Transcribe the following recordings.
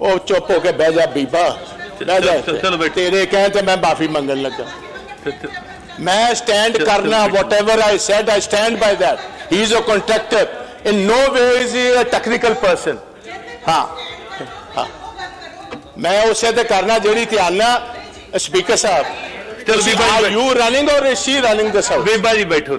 ਉਹ ਚੁੱਪ ਹੋ ਕੇ ਬਹਿ ਜਾ ਬੀਬਾ ਬਹਿ ਜਾ। ਤੇਰੇ ਕਹਿਣ ਤੇ ਮੈਂ ਮਾਫੀ ਮੰਗਣ ਲੱਗਾ ਮੈਂ ਸਟੈਂਡ ਕਰਨਾ whatever I said I stand by that he is a contractor in no way is he a technical person ਹਾਂ ਮੈਂ ਉਸੇ ਤੇ ਕਰਨਾ ਜਿਹੜੀ ਧਿਆਨ ਨਾਲ ਸਪੀਕਰ ਸਾਹਿਬ ਚਲੋ ਬੀਬਾ ਜੀ or is she running this house ਬੀਬਾ ਜੀ ਬੈਠੋ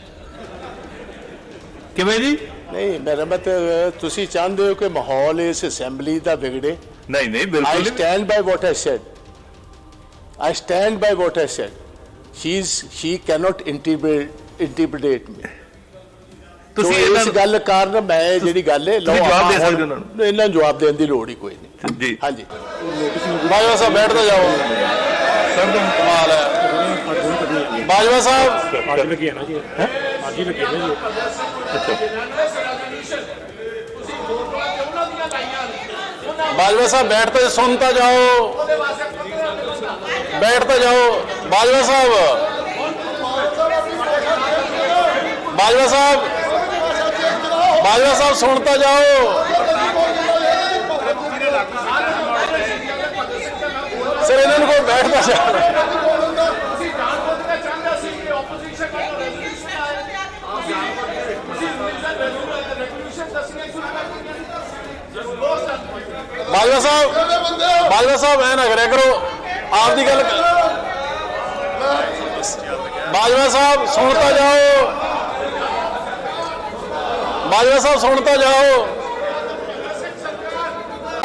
ਕਿਵੇਂ ਜੀ? ਨਹੀਂ ਮੇਰਾ ਮਤਲਬ ਤੁਸੀਂ ਚਾਹੁੰਦੇ ਹੋ ਕਿ ਮਾਹੌਲ ਇਸ ਅਸੈਂਬਲੀ ਦਾ ਵਿਗੜੇ? ਨਹੀਂ ਨਹੀਂ I ਬਿਲਕੁਲ ਨਹੀਂ। stand by what I said. I stand by what I said. She's she cannot interpret interpret me. ਤੁਸੀਂ ਤੁਸੀਂ ਇਹਨਾਂ ਇਸ ਗੱਲ ਕਾਰਨ ਮੈਂ ਜਿਹੜੀ ਗੱਲ ਹੈ ਲਓ ਜਵਾਬ ਦੇ ਸਕਦੇ ਉਹਨਾਂ ਨੂੰ। ਇਹਨਾਂ ਨੂੰ ਜਵਾਬ ਦੇਣ ਦੀ ਲੋੜ ਹੀ ਕੋਈ ਨਹੀਂ। ਜੀ। ਹਾਂਜੀ। ਬਾਜਵਾ ਸਾਹਿਬ ਬੈਠਦੇ ਜਾਓ। ਕਮਾਲ ਹੈ। ਬਾਜਵਾ ਸਾਹਿਬ। ਅੱਜ ਲੱਗੀ ਹੈ ਨਾ ਜੀ। ਅੱਜ ਬਾਜਵਾ ਸਾਹਿਬ ਬੈਠਤੇ ਸੁਣਤਾ ਜਾਓ। ਬੈਠਤੇ ਜਾਓ। ਬਾਜਵਾ ਸਾਹਿਬ। ਬਾਜਵਾ ਸਾਹਿਬ। ਬਾਜਵਾ ਸਾਹਿਬ ਸੁਣਤਾ ਜਾਓ। ਸਰ, ਇਹਨਾਂ ਨੂੰ ਕੋਈ ਬੈਠਦਾ ਜਾਓ। ਬਾਜਵਾ ਸਾਹਿਬ। ਬਾਜਵਾ ਸਾਹਿਬ, ਐ ਨਾ ਕਰਿਆ ਕਰੋ। ਆਪ ਦੀ ਗੱਲ ਬਾਜਵਾ ਸਾਹਿਬ ਸੁਣਤਾ ਜਾਓ। ਬਾਜਵਾ ਸਾਹਿਬ ਸੁਣਤਾ ਜਾਓ।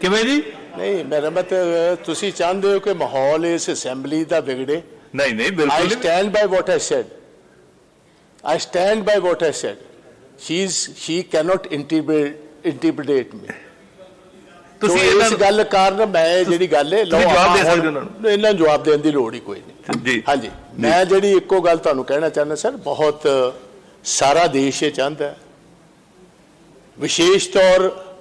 ਕਿਵੇਂ ਜੀ ਨਹੀਂ ਮੇਰਾ ਮਤਲਬ ਤੁਸੀਂ ਚਾਹੁੰਦੇ ਹੋ ਕਿ ਮਾਹੌਲ ਇਸ ਅਸੈਂਬਲੀ ਦਾ ਵਿਗੜੇ ਨਹੀਂ ਨਹੀਂ ਬਿਲਕੁਲ ਨਹੀਂ। stand by what I said. I stand by what I said. She's she cannot interpret interpret me. ਤੁਸੀਂ ਇਸ ਗੱਲ ਕਾਰਨ ਮੈਂ ਜਿਹੜੀ ਗੱਲ ਹੈ ਤੁਸੀਂ ਜਵਾਬ ਦੇ ਸਕਦੇ ਉਹਨਾਂ ਨੂੰ। ਇਹਨਾਂ ਨੂੰ ਜਵਾਬ ਦੇਣ ਦੀ ਲੋੜ ਹੀ ਕੋਈ ਨਹੀਂ ਜੀ ਹਾਂਜੀ ਮੈਂ ਜਿਹੜੀ ਇੱਕੋ ਗੱਲ ਤੁਹਾਨੂੰ ਕਹਿਣਾ ਚਾਹੁੰਦਾ ਸਰ ਬਹੁਤ ਸਾਰਾ ਦੇਸ਼ ਇਹ ਚਾਹੁੰਦਾ ਵਿਸ਼ੇਸ਼ ਤੌਰ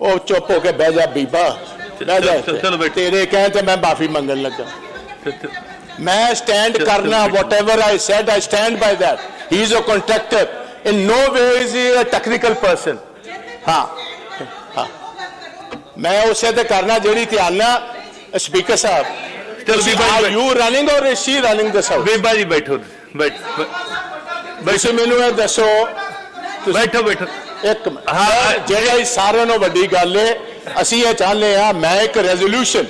ਉਹ ਚੁੱਪ ਹੋ ਕੇ ਬਹਿ ਜਾ ਬੀਬਾ ਬਹਿ ਜਾ ਬੈਠੋ। ਤੇਰੇ ਕਹਿ ਤੇ ਮੈਂ ਮਾਫੀ ਮੰਗਣ ਲੱਗਾ ਮੈਂ ਸਟੈਂਡ ਕਰਨਾ whatever I said I stand by that he is a contractor in no way is he a technical person ਹਾਂ ਹਾਂ ਮੈਂ ਉਸੇ ਤੇ ਕਰਨਾ ਜਿਹੜੀ ਧਿਆਨ ਨਾਲ ਸਪੀਕਰ ਸਾਹਿਬ ਚਲੋ ਬੀਬਾ ਜੀ ਬੈਠੋ। you running or is she running this house ਬੀਬਾ ਜੀ ਬੈਠੋ ਬੈਠ ਤੁਸੀਂ ਮੈਨੂੰ ਇਹ ਦੱਸੋ ਬੈਠੋ ਬੈਠੋ ਇੱਕ। ਜਿਹੜੀ ਸਾਰਿਆਂ ਨੂੰ ਵੱਡੀ ਗੱਲ ਹੈ ਅਸੀਂ ਇਹ ਚਾਹੁੰਦੇ ਆ ਮੈਂ ਇੱਕ ਰੈਜ਼ੋਲੂਸ਼ਨ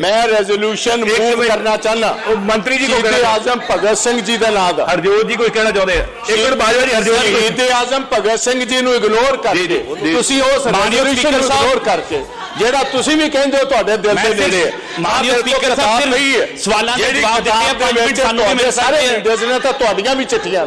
ਮੈਂ ਰੈਜ਼ੋਲੂਸ਼ਨ ਮੂਵ। ਕਰਨਾ ਚਾਹੁੰਦਾ ਉਹ ਮੰਤਰੀ ਜੀ ਕੋ ਕਹਿਣਾ ਆਜ਼ਮ ਭਗਤ ਸਿੰਘ ਜੀ ਦਾ ਨਾਮ ਦਾ ਹਰਜੋਤ ਜੀ ਕੋਈ ਕਹਿਣਾ ਚਾਹੁੰਦੇ ਆ ਇੱਕ ਮਿੰਟ ਬਾਜਵਾ ਜੀ ਹਰਜੋਤ ਜੀ ਸ਼ਹੀਦ ਆਜ਼ਮ ਭਗਤ ਸਿੰਘ ਜੀ ਨੂੰ ਇਗਨੋਰ ਕਰਕੇ। ਤੁਸੀਂ ਉਸ ਰੈਜ਼ੋਲੂਸ਼ਨ ਨੂੰ ਇਗਨੋਰ ਕਰਕੇ ਜਿਹੜਾ ਤੁਸੀਂ ਵੀ ਕਹਿੰਦੇ ਹੋ ਤੁਹਾਡੇ ਦਿਲ ਦੇ ਨੇੜੇ। ਮਾਨਯੋਗ ਸਪੀਕਰ ਸਾਹਿਬ। ਸਿਰਫ ਸਵਾਲਾਂ ਦੇ ਜਵਾਬ ਦਿੱਤੇ ਆ, ਕਿਤਾਬ ਦੇ ਪੰਜ ਮਿੰਟ ਵਿੱਚ ਸਾਨੂੰ ਸਾਰੇ। ਲੀਡਰਸ ਨੇ ਤਾਂ ਤੁਹਾਡੀਆਂ ਵੀ ਚਿੱਠੀਆਂ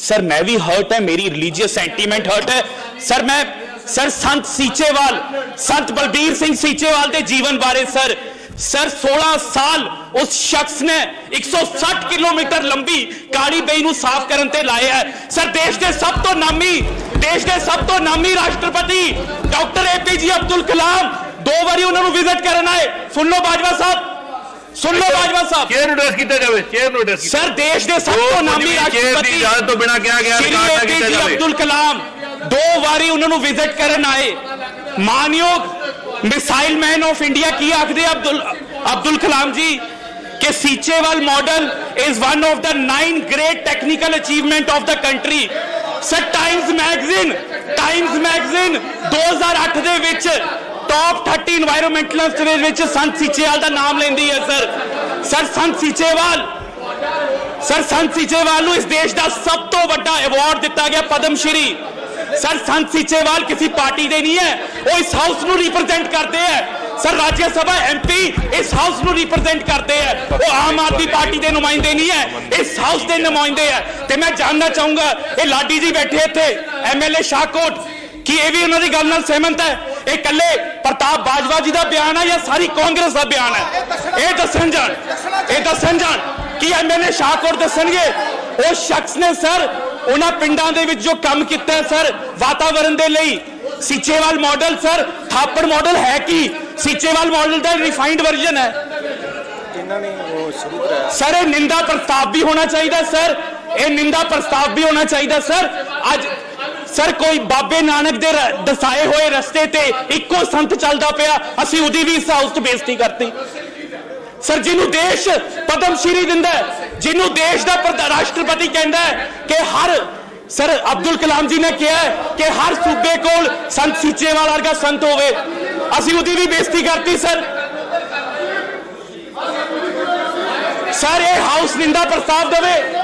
ਸਰ ਮੈਂ ਵੀ ਹਰਟ ਹੈ ਮੇਰੀ ਰਿਲੀਜੀਅਸ ਸੈਂਟੀਮੈਂਟ ਹਰਟ ਹੈ ਸਰ ਮੈਂ ਸਰ ਸੰਤ ਸੀਚੇਵਾਲ ਸੰਤ ਬਲਬੀਰ ਸਿੰਘ ਸੀਚੇਵਾਲ ਦੇ ਜੀਵਨ ਬਾਰੇ ਸਰ ਸਰ 16 ਸਾਲ ਉਸ ਸ਼ਖਸ ਨੇ 160 ਕਿਲੋਮੀਟਰ ਲੰਬੀ ਕਾਲੀ ਬਈ ਨੂੰ ਸਾਫ਼ ਕਰਨ ਤੇ ਲਾਇਆ ਹੈ ਸਰ ਦੇਸ਼ ਦੇ ਸਭ ਤੋਂ ਨਾਮੀ ਦੇਸ਼ ਦੇ ਸਭ ਤੋਂ ਨਾਮੀ ਰਾਸ਼ਟਰਪਤੀ ਡਾਕਟਰ ਏਪੀਜੀ ਅਬਦੁਲ ਕਲਾਮ ਦੋ ਵਾਰੀ ਉਹਨਾਂ ਨੂੰ ਵਿਜ਼ਿਟ ਕਰਨ ਆਏ ਸੁਣ ਲਓ ਬਾਜਵਾ ਸਾਹਿਬ ਸੁਣ ਲਓ ਬਾਜਵਾ ਸਾਹਿਬ। ਚੇਅਰ ਨੂੰ ਐਡਰੈਸ ਕੀਤਾ ਜਾਵੇ ਚੇਅਰ ਨੂੰ ਐਡਰੈਸ ਸਰ ਦੇਸ਼ ਦੇ ਸਭ ਤੋਂ ਨਾਮੀ ਰਾਸ਼ਟਰਪਤੀ ਇਜਾਜ਼ਤ ਤੋਂ ਬਿਨਾਂ ਕਿਹਾ ਗਿਆ ਸ਼੍ਰੀ ਏਪੀਜੀ ਅਬਦੁਲ ਕਲਾਮ ਦੋ ਵਾਰੀ ਉਹਨਾਂ ਨੂੰ ਵਿਜ਼ਿਟ ਕਰਨ ਆਏ। ਮਾਨਯੋਗ ਮਿਸਾਈਲ ਮੈਨ ਆਫ ਇੰਡੀਆ ਕੀ ਆਖਦੇ ਅਬਦੁਲ ਅਬਦੁਲ ਕਲਾਮ ਜੀ? ਕਿ Seechewal model is one of the nine great technical achievement of the country sir Times magazine Times magazine 2008 ਦੇ ਵਿੱਚ ਟੌਪ 30 এনवायरमेंटਲਿਸਟ ਦੇ ਵਿੱਚ ਸੰਤ ਸੀਚੇਵਾਲ ਦਾ ਨਾਮ ਲੈਂਦੀ ਹੈ sir sir Sant Seechewal. Sir Sant Seechewal ਨੂੰ ਇਸ ਦੇਸ਼ ਦਾ ਸਭ ਤੋਂ ਵੱਡਾ ਅਵਾਰਡ ਦਿੱਤਾ ਗਿਆ ਪਦਮ ਸ਼੍ਰੀ ਸਰ ਸੰਤ ਸੀਚੇਵਾਲ ਕਿਸੇ ਪਾਰਟੀ ਦੇ ਨਹੀਂ ਹੈ। ਉਹ ਇਸ ਹਾਊਸ ਨੂੰ ਰਿਪਰੈਜ਼ੈਂਟ ਕਰਦੇ ਹੈ। ਸਰ ਰਾਜ ਸਭਾ ਐਮਪੀ ਇਸ ਹਾਊਸ ਨੂੰ ਰਿਪਰੈਜ਼ੈਂਟ ਕਰਦੇ ਹੈ। ਉਹ ਆਮ ਆਦਮੀ ਪਾਰਟੀ ਦੇ ਨੁਮਾਇੰਦੇ ਨਹੀਂ ਹੈ। ਇਸ ਹਾਊਸ ਦੇ ਨੁਮਾਇੰਦੇ ਹੈ। ਤੇ ਮੈਂ ਜਾਣਨਾ ਚਾਹੂੰਗਾ, ਇਹ ਲਾਡੀ ਜੀ ਬੈਠੇ ਇੱਥੇ ਐਮਐਲਏ ਸ਼ਾਹਕੋਟ। ਕੀ ਇਹ ਵੀ ਉਹਨਾਂ ਦੀ ਗੱਲ ਨਾਲ ਸਹਿਮਤ ਹੈ? ਇਹ ਕੱਲੇ ਪ੍ਰਤਾਪ ਬਾਜਵਾ ਜੀ ਦਾ ਬਿਆਨ ਹੈ ਜਾਂ ਸਾਰੀ ਕਾਂਗਰਸ ਦਾ ਬਿਆਨ ਹੈ? ਇਹ ਦੱਸਣ ਜਾਣ। ਇਹ ਦੱਸਣ ਜਾਣ ਕੀ ਐਮਐਲਏ ਸ਼ਾਹਕੋਟ ਦੱਸਣਗੇ। ਉਹ ਸ਼ਖਸ ਨੇ ਸਰ ਉਹਨਾਂ ਪਿੰਡਾਂ ਦੇ ਵਿੱਚ ਜੋ ਕੰਮ ਕੀਤਾ ਹੈ ਸਰ ਵਾਤਾਵਰਣ ਦੇ ਲਈ। Seechewal model sir Thapar model ਹੈ ਕੀ? ਸੀਚੇਵਾਲ ਮਾਡਲ ਦਾ ਰਿਫਾਈਨਡ ਵਰਜ਼ਨ ਹੈ। ਸਰ ਇਹ ਨਿੰਦਾ ਪ੍ਰਸਤਾਵ ਵੀ ਹੋਣਾ ਚਾਹੀਦਾ ਸਰ। ਇਹ ਨਿੰਦਾ ਪ੍ਰਸਤਾਵ ਵੀ ਹੋਣਾ ਚਾਹੀਦਾ ਸਰ। ਅੱਜ ਸਰ, ਕੋਈ ਬਾਬੇ ਨਾਨਕ ਦੇ ਦਸਾਏ ਹੋਏ ਰਸਤੇ ਤੇ ਇੱਕੋ ਸੰਤ ਚੱਲਦਾ ਪਿਆ, ਅਸੀਂ ਉਹਦੀ ਵੀ ਇਸ ਹਾਊਸ 'ਚ ਬੇਇੱਜ਼ਤੀ ਕਰਤੀ। ਸਰ, ਜਿਹਨੂੰ ਦੇਸ਼ ਪਦਮ ਸ਼੍ਰੀ ਦਿੰਦਾ ਜਿਹਨੂੰ ਦੇਸ਼ ਦਾ ਰਾਸ਼ਟਰਪਤੀ ਕਹਿੰਦਾ ਕਿ ਹਰ, ਸਰ, ਅਬਦੁਲ ਕਲਾਮ ਜੀ ਨੇ ਕਿਹਾ ਕਿ ਹਰ ਸੂਬੇ ਕੋਲ ਸੰਤ ਸੀਚੇਵਾਲ ਵਰਗਾ ਸੰਤ ਹੋਵੇ। ਅਸੀਂ ਉਹਦੀ ਵੀ ਬੇਇੱਜ਼ਤੀ ਕਰਤੀ, ਸਰ। ਸਰ, ਇਹ ਹਾਊਸ ਨਿੰਦਾ ਪ੍ਰਸਤਾਵ ਦੇਵੇ।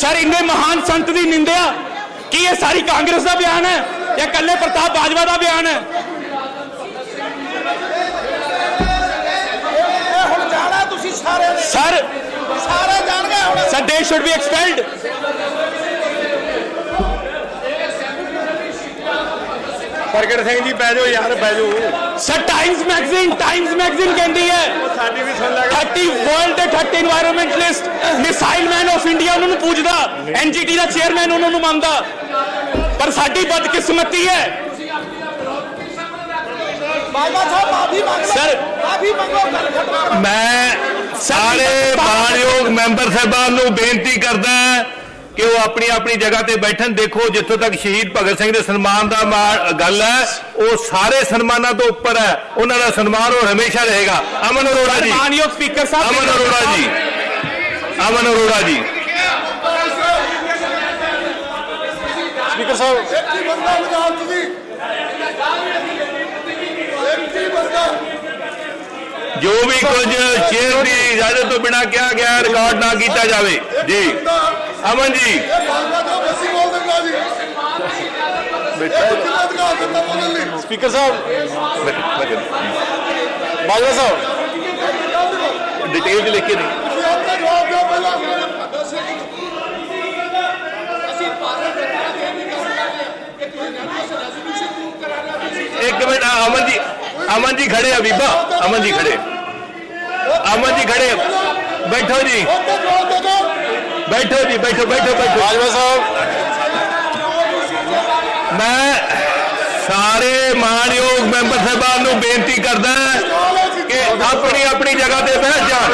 ਸਰ ਇੰਨੇ ਮਹਾਨ ਸੰਤ ਦੀ ਨਿੰਦਿਆ। ਕੀ ਇਹ ਸਾਰੀ ਕਾਂਗਰਸ ਦਾ ਬਿਆਨ ਹੈ ਜਾਂ ਕੱਲੇ ਪ੍ਰਤਾਪ ਬਾਜਵਾ ਦਾ ਬਿਆਨ ਹੈ? ਹੁਣ ਜਾਣਾ ਤੁਸੀਂ ਸਾਰੇ ਨੇ। ਸਰ ਸਾਰੇ ਜਾਣ ਗਏ ਹੁਣ। ਸਰ ਦੇ ਸ਼ੁੱਡ ਬੀ ਐਕਸਪੈਲਡ ਪ੍ਰਗਟ ਸਿੰਘ ਜੀ ਬਹਿ ਜਾਓ ਯਾਰ ਬਹਿ ਜਾਓ। Sir Times magazine Times magazine ਕਹਿੰਦੀ ਹੈ ਸਾਡੀ ਵੀ ਸੁਣ ਲੈ 30 world 30 environmentalist missile man of India ਉਹਨਾਂ ਨੂੰ ਪੂਜਦਾ ਐਨਜੀਟੀ ਦਾ ਚੇਅਰਮੈਨ ਉਹਨਾਂ ਨੂੰ ਮੰਨਦਾ। ਪਰ ਸਾਡੀ ਬਦਕਿਸਮਤੀ ਹੈ। ਮੈਂ ਸਾਰੇ ਮਾਨਯੋਗ ਮੈਂਬਰ ਸਾਹਿਬਾਨ ਨੂੰ ਬੇਨਤੀ ਕਰਦਾ ਕਿ ਉਹ ਆਪਣੀ ਆਪਣੀ ਜਗ੍ਹਾ ਤੇ ਬੈਠਣ। ਦੇਖੋ ਜਿੱਥੋਂ ਤੱਕ ਸ਼ਹੀਦ ਭਗਤ ਸਿੰਘ ਦੇ ਸਨਮਾਨ ਦਾ ਗੱਲ ਹੈ ਉਹ ਸਾਰੇ ਸਨਮਾਨਾਂ ਤੋਂ ਉੱਪਰ ਹੈ। ਉਹਨਾਂ ਦਾ ਸਨਮਾਨ ਉਹ ਹਮੇਸ਼ਾ ਰਹੇਗਾ। ਅਮਨ ਅਰੋੜਾ ਜੀ। ਮਾਨਯੋਗ ਸਪੀਕਰ ਸਾਹਿਬ ਅਮਨ ਅਰੋੜਾ ਜੀ। ਅਮਨ ਅਰੋੜਾ ਜੀ। ਸਪੀਕਰ ਸਾਹਿਬ। ਇੱਕ ਬੰਦਾ ਲਗਾਓ ਤੁਸੀਂ ਜੋ। ਵੀ ਕੁਝ ਚੇਅਰ ਦੀ ਇਜਾਜ਼ਤ ਤੋਂ ਬਿਨਾਂ ਕਿਹਾ ਗਿਆ ਰਿਕਾਰਡ ਨਾ ਕੀਤਾ ਜਾਵੇ। ਜੀ। ਅਮਨ ਜੀ ਇਹ ਬਾਬਾ ਤੋਂ ਅਸੀਂ ਬੋਲਦੇ ਬੈਠਾ ਇਹ ਕਿੰਨਾ ਅਧਿਕਾਰ ਦਿੱਤਾ ਬੋਲਣ ਲਈ ਸਪੀਕਰ ਸਾਹਿਬ ਬਾਜਵਾ ਸਾਹਿਬ ਡਿਟੇਲ ਚ ਲਿਖ ਕੇ ਨਹੀਂ ਤੁਸੀਂ ਆਪਣਾ ਜਵਾਬ ਬੈਠੋ ਜੀ ਬੈਠੋ ਬੈਠੋ ਬੈਠੋ। ਬਾਜਵਾ ਸਾਹਿਬ। ਮੈਂ ਸਾਰੇ ਮਾਨਯੋਗ ਮੈਂਬਰ ਸਾਹਿਬਾਨ ਨੂੰ ਬੇਨਤੀ ਕਰਦਾ ਕਿ ਆਪਣੀ ਆਪਣੀ ਜਗ੍ਹਾ ਤੇ ਬੈਠ ਜਾਣ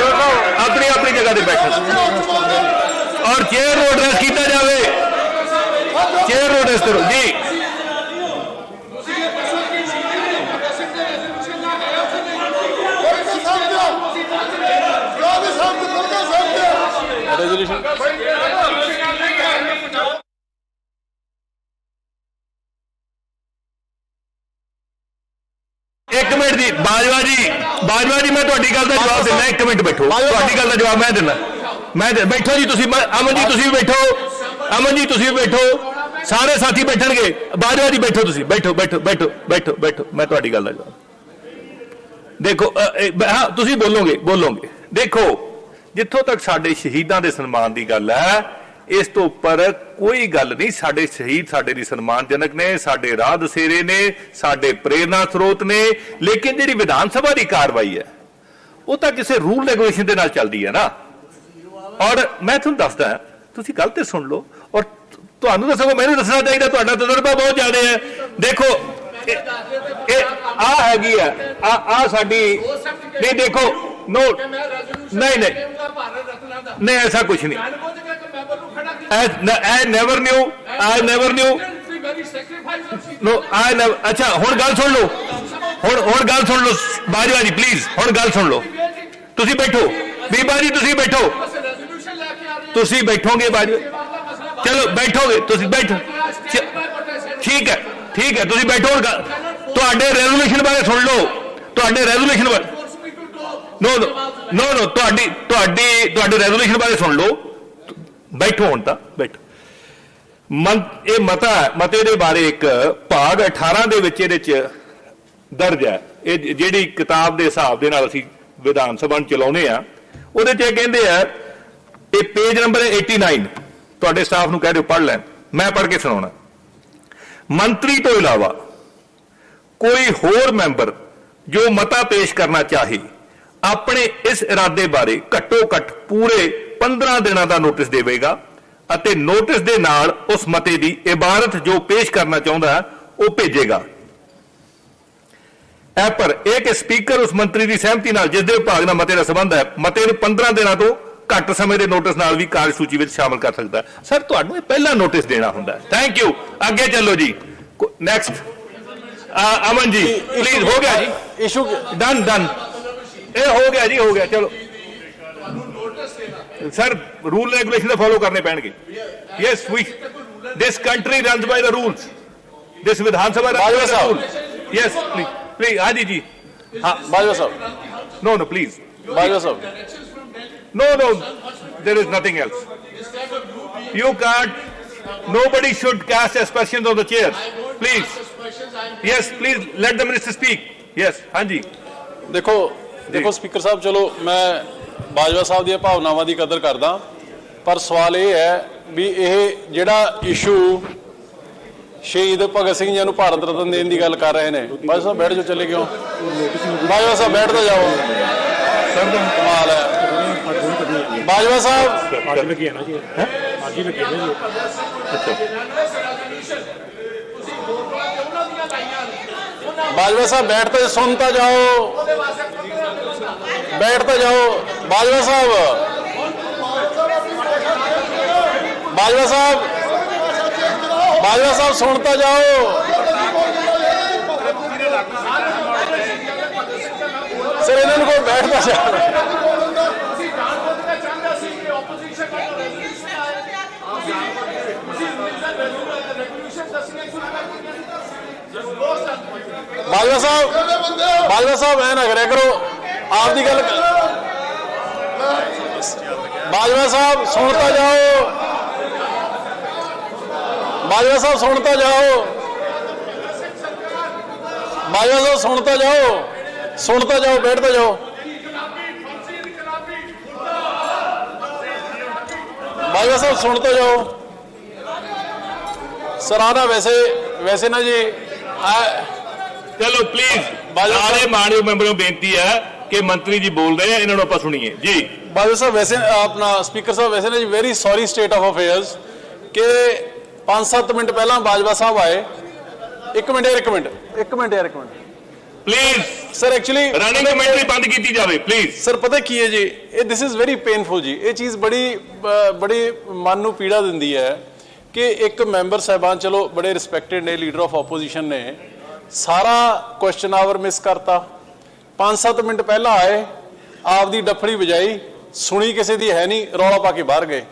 ਆਪਣੀ ਆਪਣੀ ਜਗ੍ਹਾ ਤੇ ਬੈਠੋ। ਔਰ ਚੇਅਰ ਨੂੰ ਐਡਰੈਸ ਕੀਤਾ ਜਾਵੇ ਚੇਅਰ ਨੂੰ ਐਡਰੈਸ ਕਰੋ। ਜੀ ਕੋਈ ਤਾਂ ਸਮਝ ਦਿਓ ਜੋ ਵੀ ਸਮਝ ਦਿਓ ਸਮਝ ਦਿਓ ਰੈਜ਼ੋਲੂਸ਼ਨ ਇੱਕ ਮਿੰਟ ਜੀ ਬਾਜਵਾ ਜੀ। ਬਾਜਵਾ ਜੀ ਮੈਂ ਤੁਹਾਡੀ ਗੱਲ ਦਾ ਜਵਾਬ ਦਿੰਦਾ। ਇੱਕ ਮਿੰਟ ਬੈਠੋ। ਤੁਹਾਡੀ ਗੱਲ ਦਾ ਜਵਾਬ ਮੈਂ ਦਿੰਦਾ। ਮੈਂ ਦੇ- ਬੈਠੋ ਜੀ ਤੁਸੀਂ ਮ- ਅਮਨ ਜੀ ਤੁਸੀਂ ਵੀ ਬੈਠੋ। ਅਮਨ ਜੀ ਤੁਸੀਂ ਵੀ ਬੈਠੋ। ਸਾਰੇ ਸਾਥੀ ਬੈਠਣਗੇ। ਬਾਜਵਾ ਜੀ ਬੈਠੋ ਤੁਸੀਂ। ਬੈਠੋ ਬੈਠੋ ਬੈਠੋ ਬੈਠੋ ਬੈਠੋ। ਮੈਂ ਤੁਹਾਡੀ ਗੱਲ ਦਾ ਜਵਾਬ ਦੇਖੋ ਅ, ਇਹ, ਬ- ਜਿੱਥੋਂ ਤੱਕ ਸਾਡੇ ਸ਼ਹੀਦਾਂ ਦੇ ਸਨਮਾਨ ਦੀ ਗੱਲ ਹੈ, ਇਸ ਤੋਂ ਉੱਪਰ ਕੋਈ ਗੱਲ ਨਹੀਂ, ਸਾਡੇ ਸ਼ਹੀਦ ਸਾਡੇ ਲਈ ਸਨਮਾਨਜਨਕ ਨੇ, ਸਾਡੇ ਰਾਹ ਦਸੇਰੇ ਨੇ, ਸਾਡੇ ਪ੍ਰੇਰਨਾ ਸਰੋਤ ਨੇ, ਲੇਕਿਨ ਜਿਹੜੀ ਵਿਧਾਨ ਸਭਾ ਦੀ ਕਾਰਵਾਈ ਹੈ, ਉਹ ਤਾਂ ਕਿਸੇ ਰੂਲ ਰੈਗੂਲੇਸ਼ਨ ਦੇ ਨਾਲ ਚੱਲਦੀ ਹੈ ਨਾ। ਔਰ ਮੈਂ ਤੁਹਾਨੂੰ ਦੱਸਦਾ ਤੁਸੀਂ ਗੱਲ ਤੇ ਸੁਣ ਲਓ, ਔਰ ਤੁਹਾਨੂੰ ਦੱਸੋ ਮੈਨੂੰ ਦੱਸਣਾ ਚਾਹੀਦਾ, ਤੁਹਾਡਾ ਤਜਰਬਾ ਬਹੁਤ ਜ਼ਿਆਦਾ ਹੈ। ਦੇਖੋ, ਇਹ- ਇਹ ਆ ਹੈਗੀ ਆ ਆ ਆ ਸਾਡੀ ਨਹੀਂ, ਦੇਖੋ ਨੋ ਨਹੀਂ ਨਹੀਂ। ਨਹੀਂ ਐਸਾ ਕੁਝ ਨਹੀਂ। I never knew I never knew no I never ਅੱਛਾ ਹੁਣ ਗੱਲ ਸੁਣ ਲਓ। ਹੁਣ ਹੁਣ ਗੱਲ ਸੁਣ ਲਓ ਬਾਜਵਾ ਜੀ ਪਲੀਜ਼ ਹੁਣ ਗੱਲ ਸੁਣ ਲਓ। ਤੁਸੀਂ ਬੈਠੋ। ਬੀਬਾ ਜੀ ਤੁਸੀਂ ਬੈਠੋ। ਤੁਸੀਂ ਬੈਠੋਗੇ ਬਾਜਵਾ ਚਲੋ ਬੈਠੋਗੇ ਤੁਸੀਂ ਬੈਠੋ। ਠੀਕ ਹੈ ਠੀਕ ਹੈ ਤੁਸੀਂ ਬੈਠੋ ਤੁਹਾਡੇ ਰੈਜ਼ੋਲੂਸ਼ਨ ਬਾਰੇ ਸੁਣ ਲਓ। ਤੁਹਾਡੇ ਰੈਜ਼ੋਲੂਸ਼ਨ ਬਾਰੇ ਨੋ ਨੋ ਨੋ ਨੋ ਤੁਹਾਡੀ ਤੁਹਾਡੀ ਤੁਹਾਡੇ ਰੈਜ਼ੋਲੂਸ਼ਨ ਬਾਰੇ ਸੁਣ ਲਓ। ਬੈਠੋ ਹੁਣ ਤਾਂ ਬੈਠੋ। ਮਨ ਇਹ ਮਤਾ ਹੈ, ਮਤੇ ਦੇ ਬਾਰੇ ਇੱਕ ਭਾਗ 18 ਦੇ ਵਿੱਚ ਇਹਦੇ ਚ ਦਰਜ ਹੈ। ਇਹ ਜਿਹੜੀ ਕਿਤਾਬ ਦੇ ਹਿਸਾਬ ਦੇ ਨਾਲ ਅਸੀਂ ਵਿਧਾਨ ਸਭਾ ਨੂੰ ਚਲਾਉਨੇ ਆ ਉਹਦੇ ਚ ਇਹ ਕਹਿੰਦੇ ਆ ਇਹ ਪੇਜ ਨੰਬਰ 89 ਤੁਹਾਡੇ ਸਟਾਫ ਨੂੰ ਕਹਿ ਦਿਓ ਪੜ੍ਹ ਲੈਣ। ਮੈਂ ਪੜ੍ਹ ਕੇ ਸੁਣਾਉਣਾ। ਮੰਤਰੀ ਤੋਂ ਇਲਾਵਾ ਕੋਈ ਹੋਰ ਮੈਂਬਰ ਜੋ ਮਤਾ ਪੇਸ਼ ਕਰਨਾ ਚਾਹੇ ਆਪਣੇ ਇਸ ਇਰਾਦੇ ਬਾਰੇ ਘੱਟੋ ਘੱਟ ਪੂਰੇ 15 ਦਿਨਾਂ ਦਾ ਨੋਟਿਸ ਦੇਵੇਗਾ ਅਤੇ ਨੋਟਿਸ ਦੇ ਨਾਲ ਉਸ ਮਤੇ ਦੀ ਇਬਾਰਤ ਜੋ ਪੇਸ਼ ਕਰਨਾ ਚਾਹੁੰਦਾ ਹੈ, ਉਹ ਭੇਜੇਗਾ। ਇਹ ਪਰ ਇਹ ਕਿ ਸਪੀਕਰ ਉਸ ਮੰਤਰੀ ਦੀ ਸਹਿਮਤੀ ਨਾਲ ਜਿਸ ਦੇ ਵਿਭਾਗ ਨਾਲ ਮਤੇ ਦਾ ਸੰਬੰਧ ਹੈ ਮਤੇ ਨੂੰ 15 ਦਿਨਾਂ ਤੋਂ ਘੱਟ ਸਮੇਂ ਦੇ ਨੋਟਿਸ ਨਾਲ ਵੀ ਕਾਰਜ ਸੂਚੀ ਵਿੱਚ ਸ਼ਾਮਲ ਕਰ ਸਕਦਾ ਸਰ ਤੁਹਾਨੂੰ ਇਹ ਪਹਿਲਾ ਨੋਟਿਸ ਦੇਣਾ ਹੁੰਦਾ ਹੈ। ਥੈਂਕ ਯੂ ਅੱਗੇ ਚੱਲੋ ਜੀ। ਨੈਕਸਟ ਅਮਨ ਜੀ ਪਲੀਜ਼ ਹੋ ਗਿਆ ਜੀ। ਇਸ਼ੂ ਡਨ ਡਨ ਇਹ ਹੋ ਗਿਆ ਜੀ ਹੋ ਗਿਆ ਚਲੋ ਸਰ ਰੂਲ ਰੈਗੂਲੇਸ਼ਨ ਦਾ ਫੋਲੋ ਕਰਨੇ ਪੈਣਗੇ yes we this country runs by the rules this Vidhan Sabha Bajwa runs Sahib. Yes please please ਹਾਂਜੀ ਜੀ ਹਾਂ ਬਾਜਵਾ ਸਾਹਿਬ ਨੋ ਨੋ ਪਲੀਜ਼ ਬਾਜਵਾ ਸਾਹਿਬ No, no, there is nothing else. You can't, nobody should cast aspersions on the chairs. Please. Yes, please, let the minister speak. Yes, Hanji. ਦੇਖੋ ਦੇਖੋ speaker ਸਾਹਿਬ ਚਲੋ ਮੈਂ ਬਾਜਵਾ ਸਾਹਿਬ ਦੀਆਂ ਭਾਵਨਾਵਾਂ ਦੀ ਕਦਰ ਕਰਦਾ ਪਰ ਸਵਾਲ ਇਹ ਹੈ ਵੀ ਇਹ ਜਿਹੜਾ ਇਸ਼ੂ ਸ਼ਹੀਦ ਭਗਤ ਸਿੰਘ ਜੀ ਨੂੰ ਭਾਰਤ ਰਤਨ ਦੇਣ ਦੀ ਗੱਲ ਕਰ ਰਹੇ ਨੇ ਬਾਜਵਾ ਸਾਹਿਬ ਬੈਠ ਜਾਓ ਚੱਲੇ ਕਿਉਂ? ਬਾਜਵਾ ਸਾਹਿਬ ਬੈਠ ਤਾਂ ਜਾਓ। ਕਮਾਲ ਹੈ। ਬਾਜਵਾ ਸਾਹਿਬ। ਅੱਜ ਲੱਗੇ ਆ ਨਾ ਜੀ? ਅੱਜ ਹੀ ਲੱਗੇ ਨੇ ਜੀ? ਬਾਜਵਾ ਸਾਹਿਬ, ਬੈਠ ਤਾਂ ਸੁਣ ਤਾਂ ਜਾਓ। ਬੈਠ ਤਾਂ ਜਾਓ। ਬਾਜਵਾ ਸਾਹਿਬ। ਬਾਜਵਾ ਸਾਹਿਬ। ਬਾਜਵਾ ਸਾਹਿਬ, ਸੁਣ ਤਾਂ ਜਾਓ। ਸਰ, ਇਹਨਾਂ ਨੂੰ ਕੋਈ ਬੈਠ ਤਾਂ ਜਾਓ ਬਾਜਵਾ ਸਾਹਿਬ ਬਾਜਵਾ ਸਾਹਿਬ, ਐ ਨਾ ਕਰਿਆ ਕਰੋ। ਆਪ ਦੀ ਗੱਲ ਬਾਜਵਾ ਸਾਹਿਬ ਸੁਣਤਾ ਜਾਓ। ਬਾਜਵਾ ਸਾਹਿਬ ਸੁਣਤਾ ਜਾਓ। ਬਾਜਵਾ ਸਾਹਿਬ ਸੁਣਤਾ ਜਾਓ। ਸੁਣਤਾ ਜਾਓ ਬੈਠਦਾ ਜਾਓ। ਬਾਜਵਾ ਸਾਹਿਬ, ਸੁਣ ਤਾਂ ਜਾਓ। ਸਰਾਣਾ ਵੈਸੇ ਵੈਸੇ ਨਾ ਜੀ ਚਲੋ ਪਲੀਜ਼ ਸਾਰੇ ਮਾਨਯੋਗ ਮੈਂਬਰਾਂ ਨੂੰ ਬੇਨਤੀ ਹੈ ਕਿ ਮੰਤਰੀ ਜੀ ਬੋਲ ਰਹੇ ਆ ਇਹਨਾਂ ਨੂੰ ਆਪਾਂ ਸੁਣੀਏ। ਜੀ। ਬਾਜਵਾ ਸਾਹਿਬ ਵੈਸੇ ਆਪਣਾ ਸਪੀਕਰ ਸਾਹਿਬ ਵੈਸੇ ਨਾ ਜੀ very sorry state of affairs ਕਿ 5-7 ਮਿੰਟ ਪਹਿਲਾਂ ਬਾਜਵਾ ਸਾਹਿਬ ਆਏ। ਇੱਕ ਮਿੰਟ ਯਾਰ ਇੱਕ ਮਿੰਟ। ਇੱਕ ਮਿੰਟ ਯਾਰ ਇੱਕ minute. Please sir actually running committee ਬੰਦ ਕੀਤੀ ਜਾਵੇ ਪਲੀਜ਼ ਸਰ ਪਤਾ ਕੀ ਹੈ ਜੀ? ਇਹ ਦਿਸ ਇਜ਼ ਵੈਰੀ ਪੇਨਫੁਲ ਜੀ। ਇਹ ਚੀਜ਼ ਬੜੀ ਬੜੀ ਮਨ ਨੂੰ ਪੀੜਾ ਦਿੰਦੀ ਹੈ। ਕਿ ਇੱਕ ਮੈਂਬਰ ਸਾਹਿਬਾਨ, ਚਲੋ, ਬੜੇ ਰਿਸਪੈਕਟਡ ਨੇ ਲੀਡਰ ਆਫ ਆਪੋਜੀਸ਼ਨ ਨੇ, ਸਾਰਾ ਕੁਐਸਚਨ ਆਵਰ ਮਿਸ ਕਰਤਾ। 5-7 ਮਿੰਟ ਪਹਿਲਾਂ ਆਏ, ਆਪਦੀ ਡੱਫੜੀ ਵਜਾਈ, ਸੁਣੀ ਕਿਸੇ ਦੀ ਹੈ ਨਹੀਂ, ਰੌਲਾ ਪਾ ਕੇ ਬਾਹਰ ਗਏ।